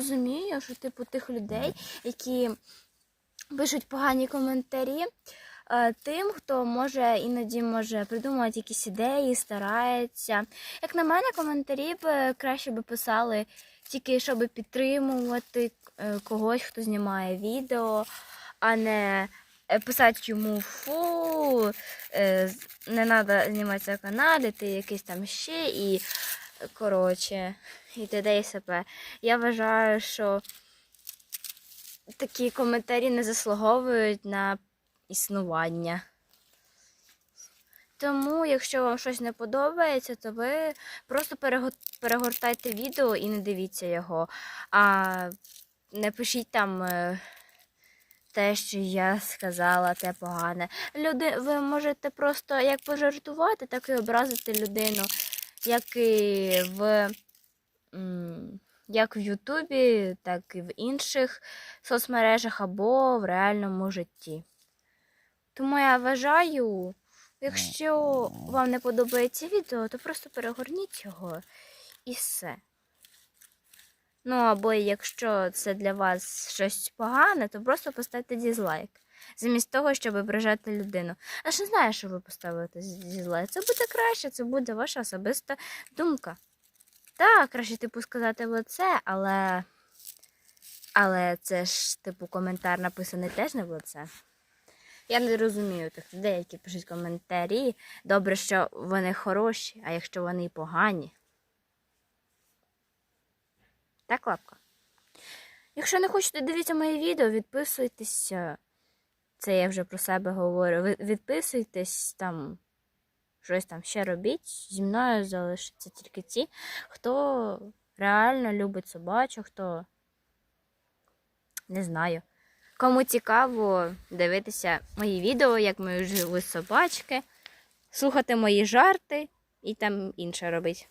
розумію, що типу тих людей, які пишуть погані коментарі. е, Тим, хто може іноді може придумувати якісь ідеї, старається. Як на мене, коментарі б краще би писали тільки щоб підтримувати е, когось, хто знімає відео, а не е, писати йому фу, е, не треба зніматися на каналі, ти якийсь там ще і е, коротше, і т.д. і с.п. Я вважаю, що такі коментарі не заслуговують на існування. Тому, якщо вам щось не подобається, то ви просто перегортайте відео і не дивіться його. А не пишіть там е, те, що я сказала, те погане. Люди, ви можете просто як пожартувати, так і образити людину, як і в. Як в Ютубі, так і в інших соцмережах або в реальному житті. Тому я вважаю, якщо вам не подобається відео, то просто перегорніть його і все. Ну, або якщо це для вас щось погане, то просто поставте дізлайк. Замість того, щоб ображати людину. Я ж не знаю, що ви поставите з- дізлайк. Це буде краще, це буде ваша особиста думка. Так, краще, типу, сказати в лице, але. Але це ж, типу, коментар написаний теж не в лице. Я не розумію тих людей, які пишуть коментарі. Добре, що вони хороші, а якщо вони погані. Так, лапка. Якщо не хочете дивитися моє відео, відписуйтеся. Це я вже про себе говорю. Відписуйтесь там, щось там ще робіть. Зі мною залишаться тільки ті, хто реально любить собачок, хто не знаю. Кому цікаво дивитися мої відео, як ми живуть собачки, слухати мої жарти і там інше робити.